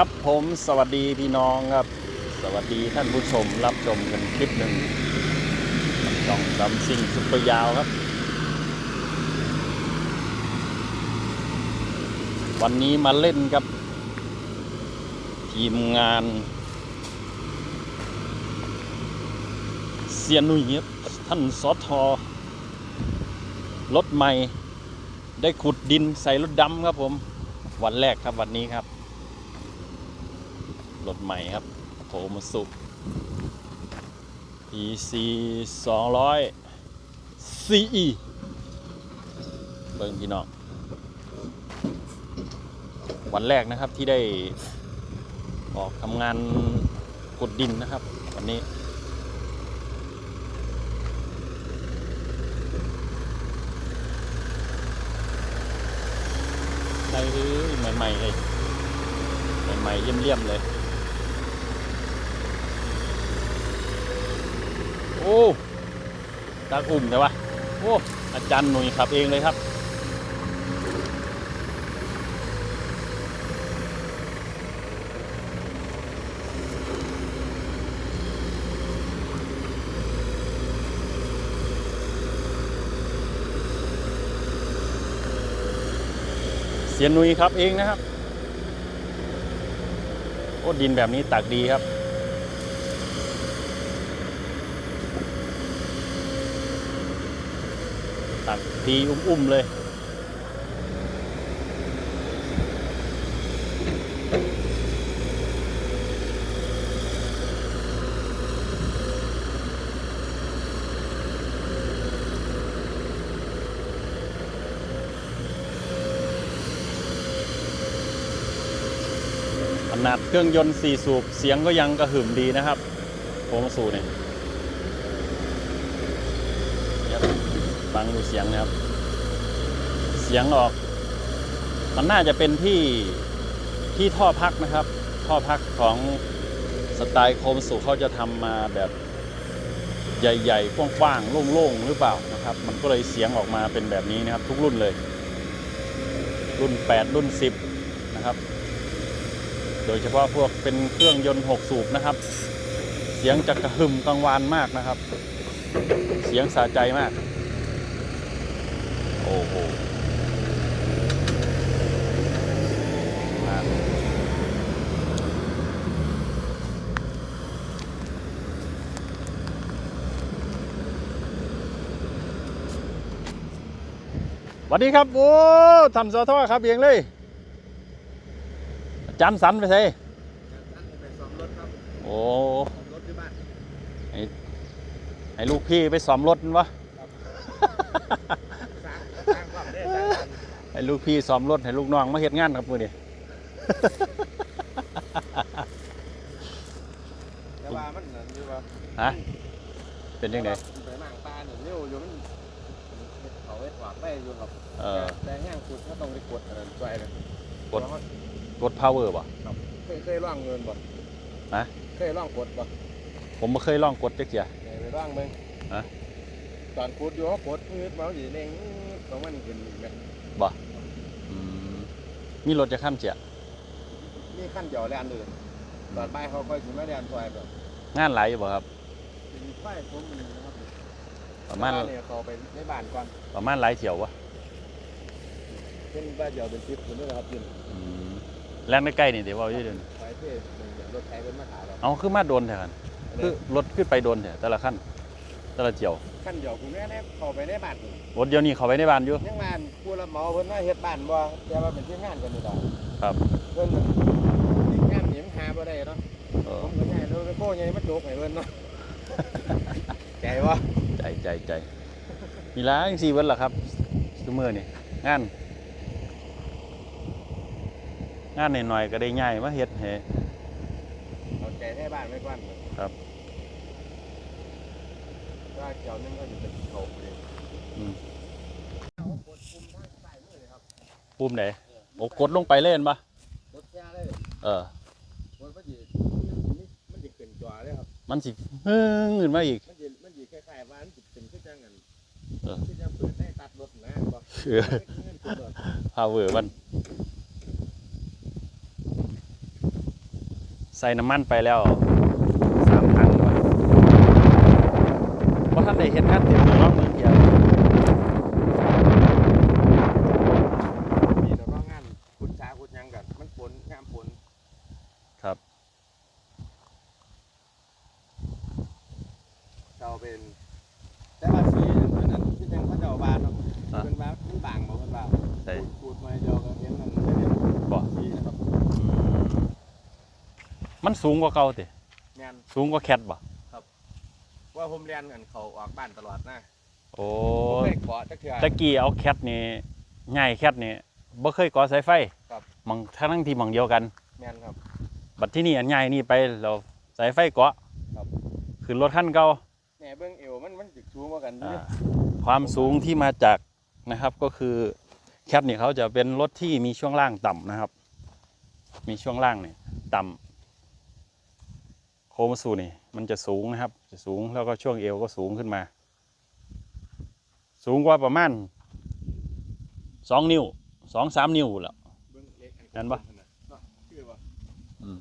ครับผมสวัสดีพี่น้องครับ สวัสดีท่านผู้ชมรับชมกันคลิปหนึ่งช่องดำซิ่งซุปเปอร์ยาวครับ วันนี้มาเล่นกับ ทีมงานเซียนนุ่ยครับท่านสอทอรถใหม่ ได้ขุดดินใส่รถดำครับผม วันแรกครับวันนี้ครับ รถใหม่ครับโคมาสุ PC 200 CE เบิ่งพี่น้อง วันแรกนะครับที่ได้ออกทำงานขุดดินนะครับ วันนี้ได้เลยใหม่ๆเลยใหม่ๆเลี่ยมๆเลย อ้ตักอุ่มใช่ปะโอ้อาจารย์หนุ่ยขับเองเลยครับ เสียนหนุยครับเองนะครับ โอ้ดินแบบนี้ตักดีครับ ตีอุ้มๆเลย ขนาดเครื่องยนต์4สูบเสียงก็ยังกระหึ่มดีนะครับโคมสูเนี่ยเดี๋ยว ฟังดูเสียงนะครับ เสียงออก มันน่าจะเป็นที่ที่ท่อพักนะครับ ท่อพักของสไตล์โคมสูเขาจะทำมาแบบใหญ่ๆกว้างๆโล่งๆหรือเปล่านะครับ มันก็เลยเสียงออกมาเป็นแบบนี้นะครับ ทุกรุ่นเลย รุ่น 8 รุ่น 10 นะครับ โดยเฉพาะพวกเป็นเครื่องยนต์ 6 สูบนะครับ เสียงจะกระหึ่มกังวานมากนะครับ เสียงสะใจมาก โอ้โหมากสวัสดีครับ โอ้ทำซอท่อครับเองเลยอาจารย์สันไปใส่ไปซ้อมรถครับโอ้ซ้อมรถที่บ้านให้ลูกพี่ไปซ้อมรถมันวะ ให้ลูกพี่ซ้อมรถให้ลูกน้องมาเฮ็ดงานครับมือนี่แต่ว่ามันนั่นอยู่ว่าฮะเป็นยังไงไปมั่งปลาเนี่ยเร็วอยู่มันเฮ็ดเขาเฮ็ดหวากไปอยู่ครับเออแต่แห้งขุดก็ต้องไปกดอันนั้นช่วยเลยกดกด power ป่ะเคยเคยร่องเงินบ่ฮะเคยร่องกดบ่ผมไม่เคยลองกดจักเจียเคยไปร่องมึงฮะตอนขุดอยู่เขากดมืดมาอยู่เน่ง ของมันขึ้นอีกไหมอืมมีรถจะข้ามเจียนี่ขั้นเดียวแลนอื่นตอนบ่ายเขาค่อยสิมาแลนช่วยแบบงานหลายอยู่บ่ครับ เป็นไฟผมนี่นะครับประมาณแต่ว่เนี่ยเขาไปในบ้านก่อน ประมาณหลายเที่ยววะเป็นบ้านเดียวเป็นทิพย์คนนี้นะครับยินอืมแล่นใกล้ๆนี่เดี๋ยวว่าอยู่เดินไปเทศหนึ่งเดี๋ยวรถไถเป็นมาหาเราเอาขึ้นมาโดนแถวกันคือรถขึ้นไปโดนแถวแต่ละขั้น แต่ละเจียวขั้นเดียวกูแม่เนี่ยเข้าไปในบ้านนี่รถเดียวนี้เข้าไปในบ้านอยู่ ยังงานผู้รับเหมาเพิ่นว่าเฮ็ดบ้านบ่แต่ว่าเป็นที่งานกันนี่ดอกครับ เพิ่นน่ะที่งานนี่มันหาบ่ได้เนาะเอผอมก็ใหญ่แล้วโก้ใหญ่มาโจกให้เพิ่นเนาะ ใจบ่ใจใจใจมีร้านสี่วันเหรอครับซูเมอร์นี่งาน งานหน่อยๆก็ได้ง่ายมาเฮ็ดให้เอาใจในบ้านไว้ก่อนครับ ว่าเจ้านึงก็จะเป็นเขาเองอืมปุ่มไหนโอ้กดลงไปเล่นปะกดแค่เลยเออมันสิมันสิขึ้นจอเลยครับมันสิเฮ้งขึ้นมาอีกมันสิมันสิคล้ายๆว่ามันสิเป็นคือจังนั้นเออคือจังเปิดได้ตัดรถนะบ่เออพาเวอร์มันใส่น้ำมันไปแล้ว สามพันกว่า เพราะ ท่านได้เห็นงานเต็มรอบมือเดียวมีแต่ว่างานขุดช้าขุดหยังกันมันผลงามผลครับเราเป็น แต่ว่าสีอันนั้นที่ยังเขาเจ้าบ้านเนาะอะ เป็นว่านมันบางบ่เพิ่นว่านใส่ขูดมาเดียวก็เห็นมันได้เรียนบ่สีนะครับมันสูงกว่าเก่าติแม่นสูงกว่าแคทบ่ ว่าผมเรียนกันเขาออกบ้านตลอดนะโอ้ผมเคยเกาะจักเทื่อ ตะกี้เอาแคทนี่ง่ายแคทนี่บ่เคยก่อสายไฟครับหมองทั้งที่หมองเดียวกัน แม่นครับ บัดที่นี่อันใหญ่นี่ไปเราสายไฟเกาะครับ ขึ้นรถคันเก่าแหน่เบื้องเอวมันมันจิกชูงกว่ากันอยู่อ่าเด้ความสูงที่มาจากนะครับก็คือแคทนี่เขาจะเป็นรถที่มีช่วงล่างต่ำนะครับ มีช่วงล่างเนี่ยต่ำ โคมาสูนี่มันจะสูงนะครับ จะสูงแล้วก็ช่วงเอวก็สูงขึ้นมา สูงกว่าประมาณสองนิ้วสองสามนิ้วแล้วเบื้องเล็กอันั่นปะเนาะคือว่าอืม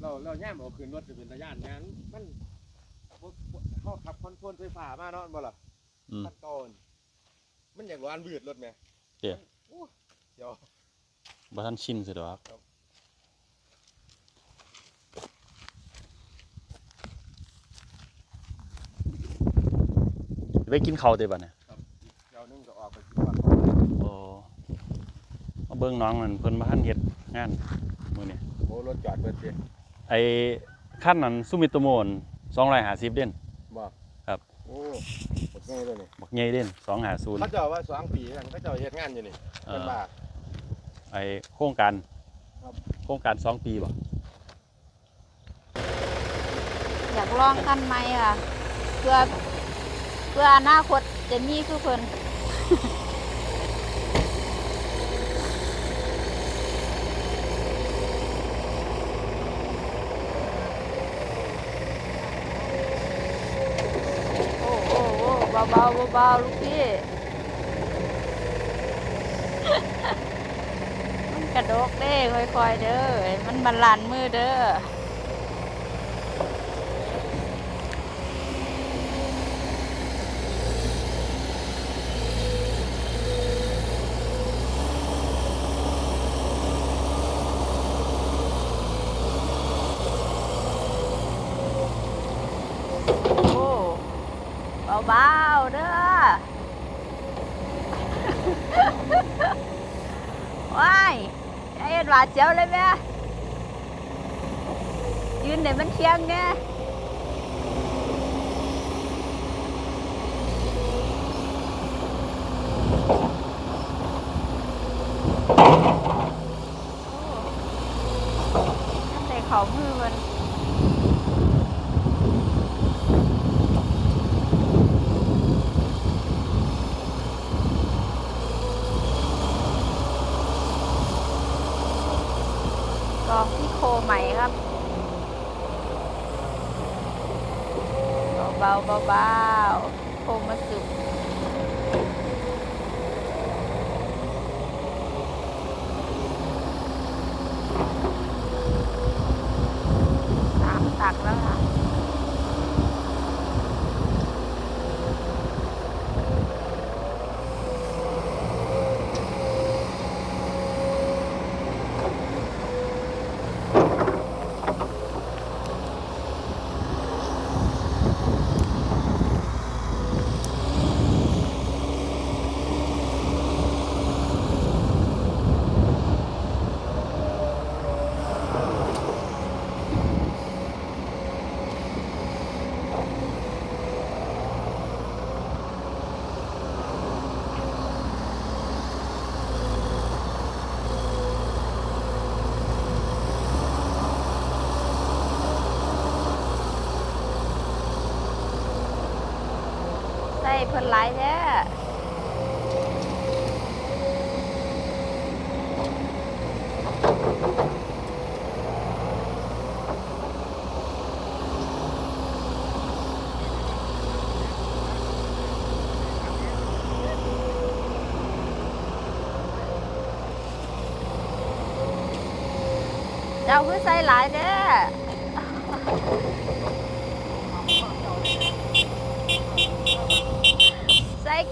เราเราย่ามเอาขึ้นรถจะเป็นตะย่านงานมันบ่บ่เขาขับคอนโทรลไฟฟ้ามาเนาะบ่ล่ะอืมขั้นตอนมันอย่างร้านบืดรถไหมเดี๋ยวโอ้เดี๋ยวบ่ทันชินสิดอก ครับ ไปกินข้าวเด้บัดเนี่ยครับอีกเดี๋ยวนึงก็ออกไปที่ว่าโอ้มาเบิ่งน้องนั่นเพิ่นมาทันเฮ็ดงานมื้อนี้โอ้รถจอดเบิดเสียไอ้ขั้นนั้นซูมิโตโมน250เด่นบอกครับโอ้หมดง่ายเลยนี่บักใหญ่เด่นเขา250เจ้าว่าสองปีกันเขาเจ้าเฮ็ดงานอยู่นี่เอเป็นอบ้าไอ้โครงการครับโครงการสองปีบ่อยากลองคันไหมค่ะเพื่อ เพื่ออนาคตจะมีคือเพิ่นโอ้โอ้โอ้เบาเบาๆเบาๆลูกพี่ มันกระดกเด้ค่อยๆเด้อ มันบาลานมือเด้อ โอ้เบาๆเด้อ ว้าย ไอ้หวาดเจียวเลยแม่ยืนเดี๋ยวมันเที่ยงไงเขามือมัน คนหลายแท้เจ้าคือใส่หลายเด้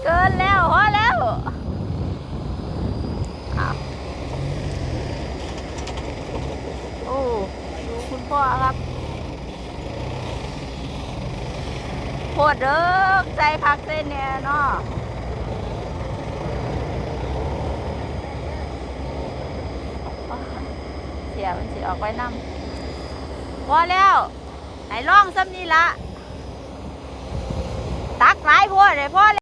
เกินแล้วพอแล้วโอ้ดูคุณพ่อครับโคตรเด้อใจคักใจแน่เนาะเสียมันสิออกไปนำพอแล้วไอ้ร่องซ้ำนี่ละตักหลายพวดเลยพ่อ